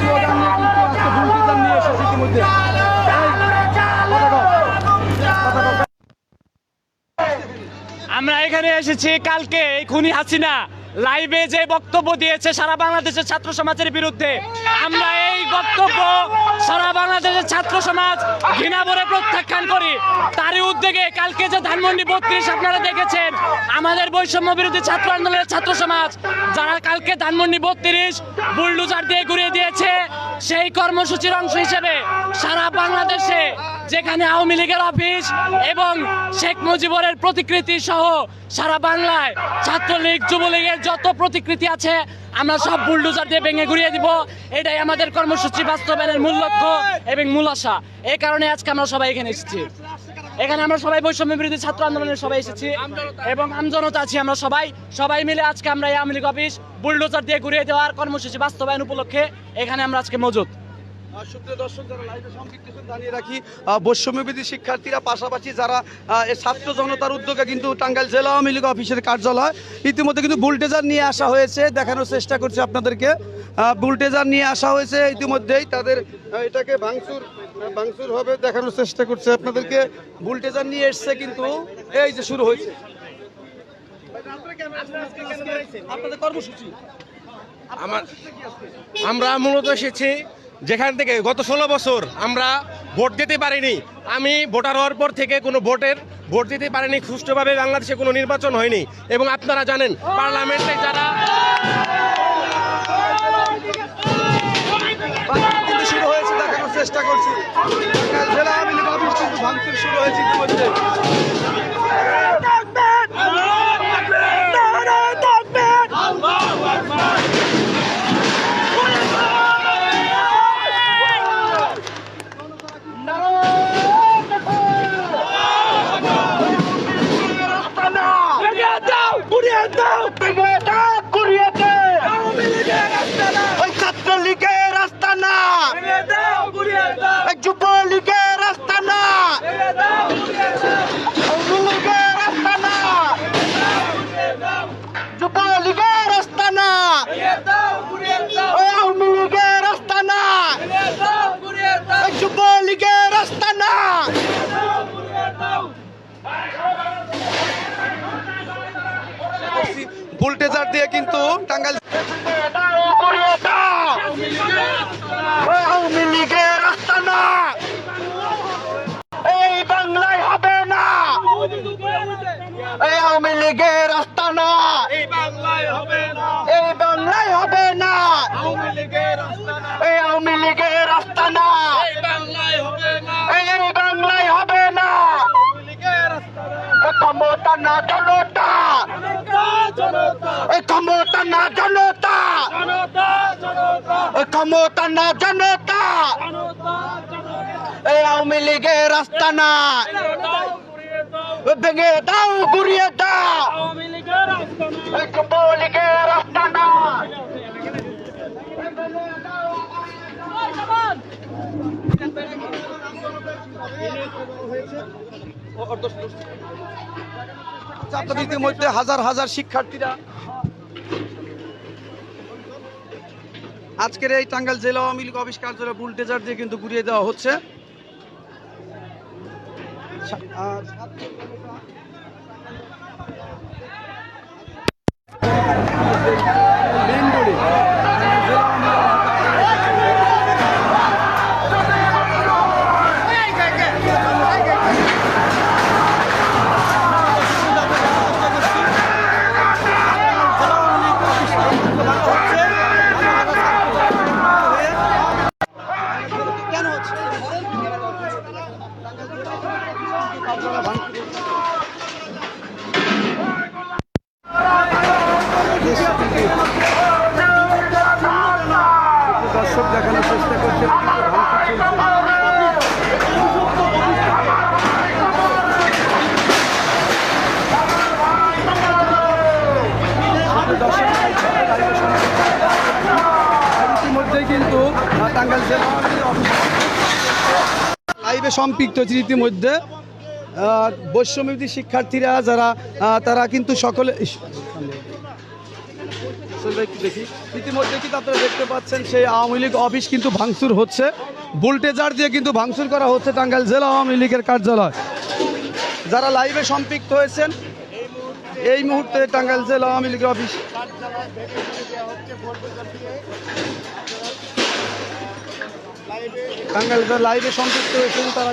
Slogan নিয়ে কিন্তু আজকে নিয়ে এসেছে ইতিমধ্যে আমরা এখানে এসেছি কালকে এই খুনি হাসিনা। লাইভে যে বক্তব্য দিয়েছে, সারা বাংলাদেশের ছাত্র সমাজের বিরুদ্ধে, আমরা এই বক্তব্য সারা বাংলাদেশের ছাত্র সমাজ ঘৃণা ভরে প্রত্যাখ্যান করি। তারই উদ্যোগে কালকে যে ধানমন্ডি বত্রিশ আপনারা দেখেছেন, আমাদের বৈষম্য বিরোধী ছাত্র আন্দোলনের ছাত্র সমাজ, যারা কালকে ধানমন্ডি বত্রিশ বুলডুজার দিয়ে ঘুরিয়ে দিয়েছে সেই কর্মসূচির অংশ হিসেবে সারা বাংলাদেশে যেখানে আওয়ামী লীগের অফিস এবং শেখ মুজিবরের প্রতিকৃতি সহ সারা বাংলায় ছাত্রলীগ, যুবলীগের যত প্রতিকৃতি আছে, আমরা সব বুলডোজার দিয়ে ভেঙে ঘুরিয়ে দিব। এটাই আমাদের কর্মসূচি বাস্তবায়নের মূল লক্ষ্য এবং মূল আশা। এই কারণে আজকে আমরা সবাই এখানে এসেছি। এখানে আমরা সবাই বৈষম্য বিরোধী ছাত্র আন্দোলনের সবাই এসেছি। এবং আমজনতা আছি আমরা সবাই। সবাই মিলে আজকে আমরা এই আওয়ামী লীগ অফিস বুলডোজার দিয়ে ঘুরিয়ে দেওয়ার কর্মসূচি বাস্তবায়ন উপলক্ষে এখানে আমরা আজকে মজুদ। রাখি বৈষম্যবিধি শিক্ষার্থীরা, পাশাপাশি যারা ছাত্র জনতার উদ্যোগে কিন্তু টাঙ্গাইল জেলা অফিসের কার্যালয়, ইতিমধ্যে কিন্তু বুলটেজার নিয়ে আসা হয়েছে, দেখানোর চেষ্টা করছি আপনাদেরকে। বুলটেজার নিয়ে আসা হয়েছে, ইতিমধ্যেই তাদের এটাকে ভাঙচুর ভাঙচুর হবে দেখানোর চেষ্টা করছে আপনাদেরকে বুলটেজার নিয়ে এসছে কিন্তু এই যে শুরু হয়েছে। আমার আমরা মূলত এসেছি যেখান থেকে গত ষোলো বছর আমরা ভোট দিতে পারিনি। আমি ভোটার হওয়ার পর থেকে কোনো ভোটের ভোট দিতে পারিনি। সুষ্ঠুভাবে বাংলাদেশে কোনো নির্বাচন হয়নি। এবং আপনারা জানেন, পার্লামেন্টে যারা কিন্তু শুরু হয়েছে দেখানোর চেষ্টা করছি। জেলা আওয়ামী লীগ অফিস কিন্তু ভাঙচুর শুরু হয়েছে ইতিমধ্যে। কিন্তু টাঙ্গাইল ওই আওয়ামী লীগের রাস্তা না। এই বাংলায় হবে না। এই আওয়ামী লীগের রাস্তা না। এই বাংলায় হবে না। এই বাংলায় হবে না। এই আওয়ামী লীগের রাস্তা না। এই বাংলায় হবে না। এই বাংলায় হবে না। ক্ষমতা না এই ক্ষমতা না জনতা। ক্ষমতা না জনতা। এই আওয়ামী লীগের রাস্তা না। ভেঙে দাও ঘুরিয়ে দাও। যুবলীগের রাস্তা না। আপনাদের ইতিমধ্যে হাজার হাজার শিক্ষার্থীরা। আজকের এই টাঙ্গাইল জেলা আওয়ামী লীগ অফিস কার্যালয় বুলটেজার দিয়ে কিন্তু ঘুরিয়ে দেওয়া হচ্ছে। দর্শক দেখানোর চেষ্টা করছে ইতিমধ্যেই কিন্তু টাঙ্গাইল জেলা লাইভে সম্পৃক্ত হয়েছে ইতিমধ্যে। বৈষম্যবিধি শিক্ষার্থীরা যারা তারা কিন্তু সকলে দেখি। ইতিমধ্যে কিন্তু আপনারা দেখতে পাচ্ছেন সেই আওয়ামী লীগ অফিস কিন্তু ভাঙচুর হচ্ছে। বুলটেজার দিয়ে কিন্তু ভাঙচুর করা হচ্ছে টাঙ্গাইল জেলা আওয়ামী লীগের কার্যালয়। যারা লাইভে সম্পৃক্ত হয়েছেন এই মুহূর্তে টাঙ্গাইল জেলা আওয়ামী লীগের অফিস টাঙ্গাইল জেলা লাইভে সম্পৃক্ত হয়েছেন তারা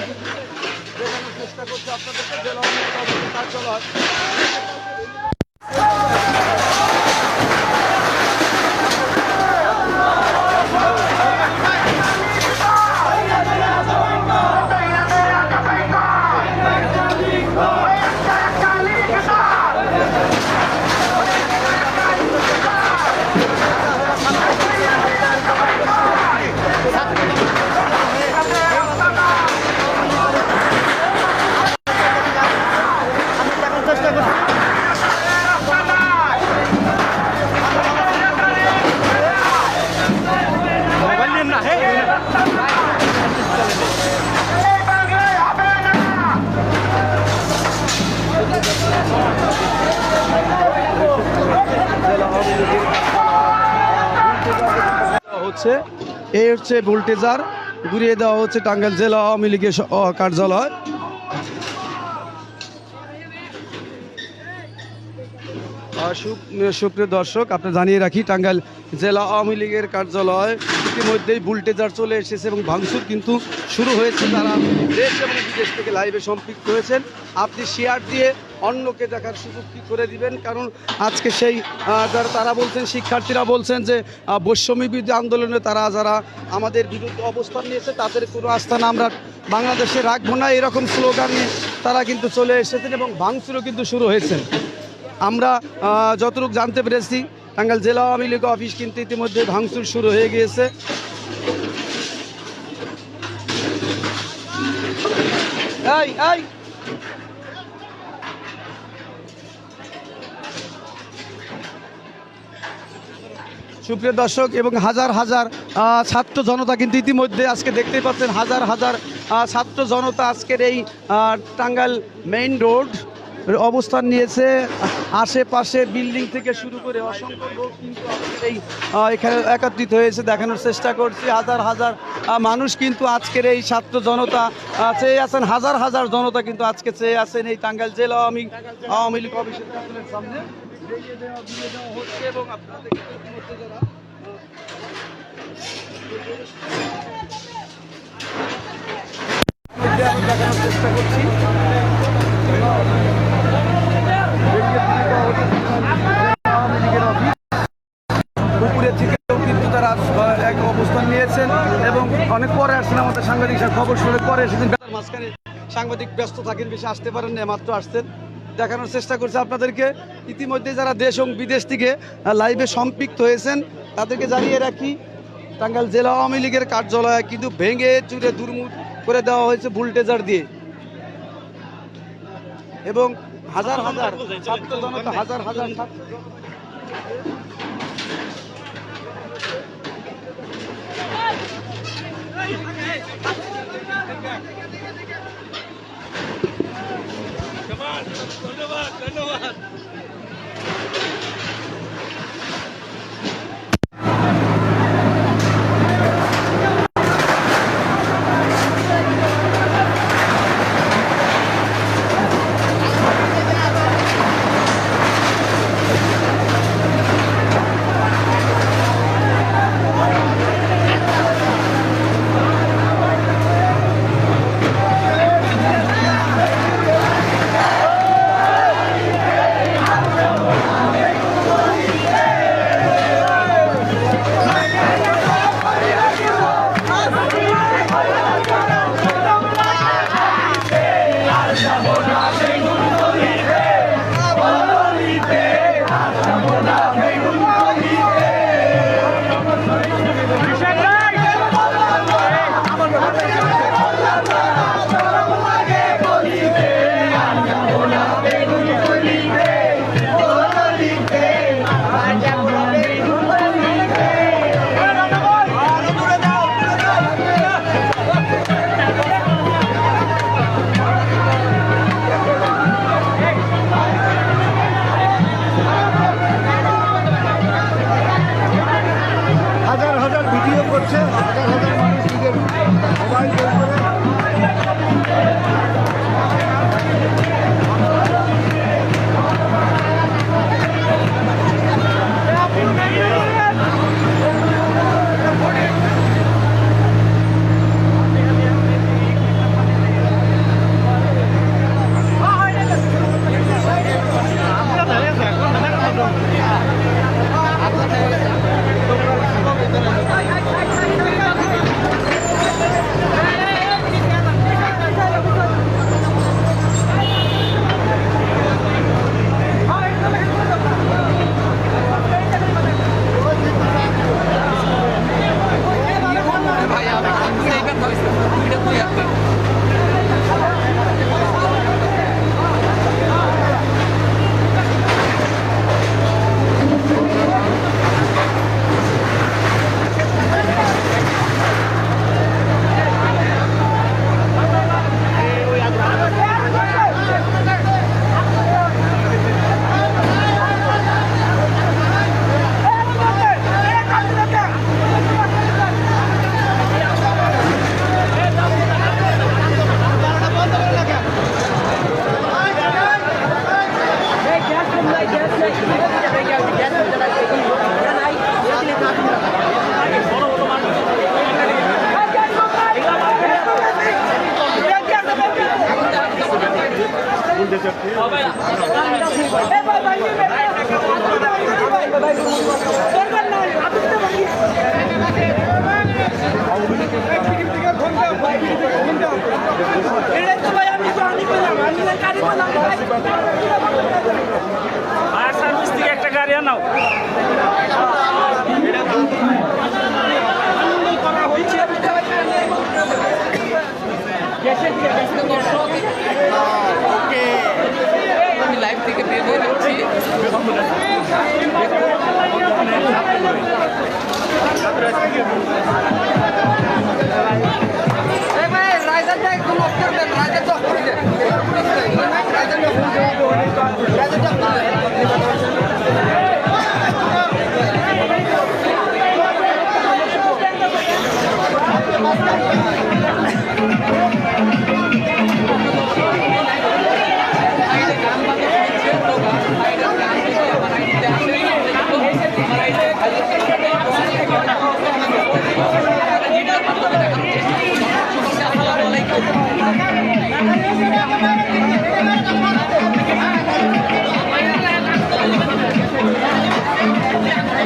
দেখানোর চেষ্টা করছি। আপনাদেরকে জেলা কার্যালয় হচ্ছে। এই হচ্ছে ভোল্টেজার। ঘুরিয়ে দেওয়া হচ্ছে টাঙ্গাইল জেলা আওয়ামী লীগের কার্যালয়। সুপ্রিয় দর্শক আপনি জানিয়ে রাখি, টাঙ্গাইল জেলা আওয়ামী লীগের কার্যালয় ইতিমধ্যেই বুলটেজার চলে এসেছে এবং ভাঙচুর কিন্তু শুরু হয়েছে তারা দেশ এবং বিদেশ থেকে লাইভে সম্পৃক্ত হয়েছেন। আপনি শেয়ার দিয়ে অন্যকে দেখার সুযোগ কি করে দিবেন? কারণ আজকে সেই যারা তারা বলছেন শিক্ষার্থীরা বলছেন যে আহ, বৈষম্য বিরোধী আন্দোলনে তারা যারা আমাদের বিরুদ্ধে অবস্থান নিয়েছে তাদের কোনো আস্থান আমরা বাংলাদেশে রাখব না। এরকম স্লোগান নিয়ে তারা কিন্তু চলে এসেছেন এবং ভাঙচুরও কিন্তু শুরু হয়েছে। আমরা যতটুকু জানতে পেরেছি টাঙ্গাইল জেলা আওয়ামী লীগ অফিস কিন্তু ইতিমধ্যে ভাঙচুর শুরু হয়ে গিয়েছে। এই এই! সুপ্রিয় দর্শক, এবং হাজার হাজার ছাত্র জনতা কিন্তু ইতিমধ্যে আজকে দেখতেই পাচ্ছেন, হাজার হাজার ছাত্র জনতা আজকের এই টাঙ্গাইল মেইন রোড অবস্থান নিয়েছে, আশেপাশে বিল্ডিং থেকে শুরু করে অসংখ্য লোক কিন্তু এই এখানে একত্রিত হয়েছে, দেখানোর চেষ্টা করছি। হাজার হাজার মানুষ কিন্তু আজকের এই ছাত্র জনতা চেয়ে আছেন, হাজার হাজার জনতা কিন্তু আজকে চেয়ে আছেন এই টাঙ্গাইল জেলা আওয়ামী আওয়ামী লীগ অফিসের সামনে। দেখানোর চেষ্টা করছি। অবস্থান নিয়েছেন এবং অনেক পরে আসছেন আমাদের সাংবাদিক খবর শুনে পরে এসেছেন মাঝখানে সাংবাদিক ব্যস্ত থাকেন, বেশি আসতে পারেন না মাত্র আসছেন। দেখানোর চেষ্টা করছে আপনাদেরকে। ইতিমধ্যে যারা দেশ এবং বিদেশ থেকে লাইভে সম্পৃক্ত হয়েছেন, তাদেরকে জানিয়ে রাখি, টাঙ্গাইল জেলা আওয়ামী লীগের কার্যালয় কিন্তু ভেঙে চুরে দুর্মুট করে দেওয়া হয়েছে বুলটেজার দিয়ে। এবং হাজার হাজার ছাত্র হাজার হাজার ছাত্র হাজার ফায়ার সার্ভিস থেকে একটা গাড়ি আনাও।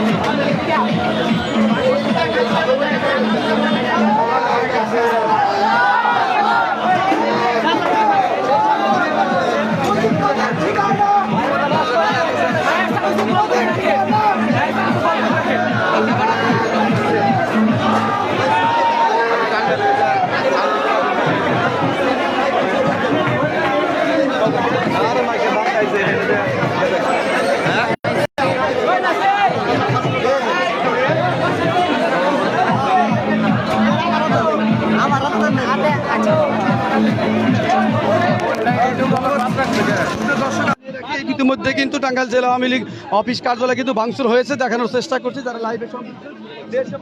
ইতিমধ্যে কিন্তু টাঙ্গাইল জেলা আওয়ামী লীগ অফিস কার্যালয় কিন্তু ভাঙচুর হয়েছে, দেখানোর চেষ্টা করছি। যারা লাইভে এবং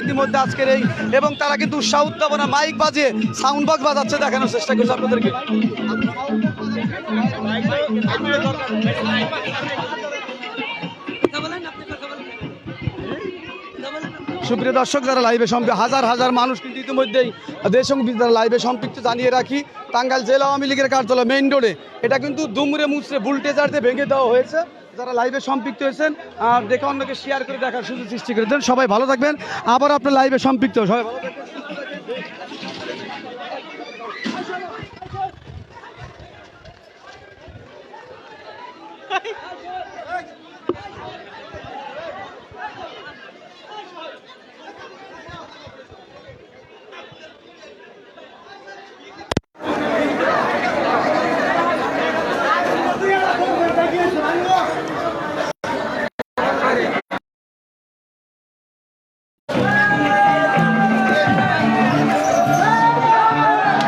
ইতিমধ্যে আজকের এই, এবং তারা কিন্তু উৎসাহ উদ্যাপনা মাইক বাজে সাউন্ড বক্স বাজাচ্ছে, দেখানোর চেষ্টা করছে আপনাদেরকে। সুপ্রিয় দর্শক, যারা লাইভে সম্পৃক্ত হাজার হাজার মানুষ ইতিমধ্যেই দেশ যারা লাইভে সম্পৃক্ত জানিয়ে রাখি, টাঙ্গাইল জেলা আওয়ামী লীগের কার্যালয় মেইন রোডে এটা কিন্তু দুমড়ে মুচড়ে বুলটেজার দিয়ে ভেঙে দেওয়া হয়েছে। যারা লাইভে সম্পৃক্ত হয়েছেন, আর দেখে অন্যকে শেয়ার করে দেখার সুযোগ সৃষ্টি করে দেন। সবাই ভালো থাকবেন। আবার আপনার লাইভে সম্পৃক্ত সবাই ভালো থাকবেন।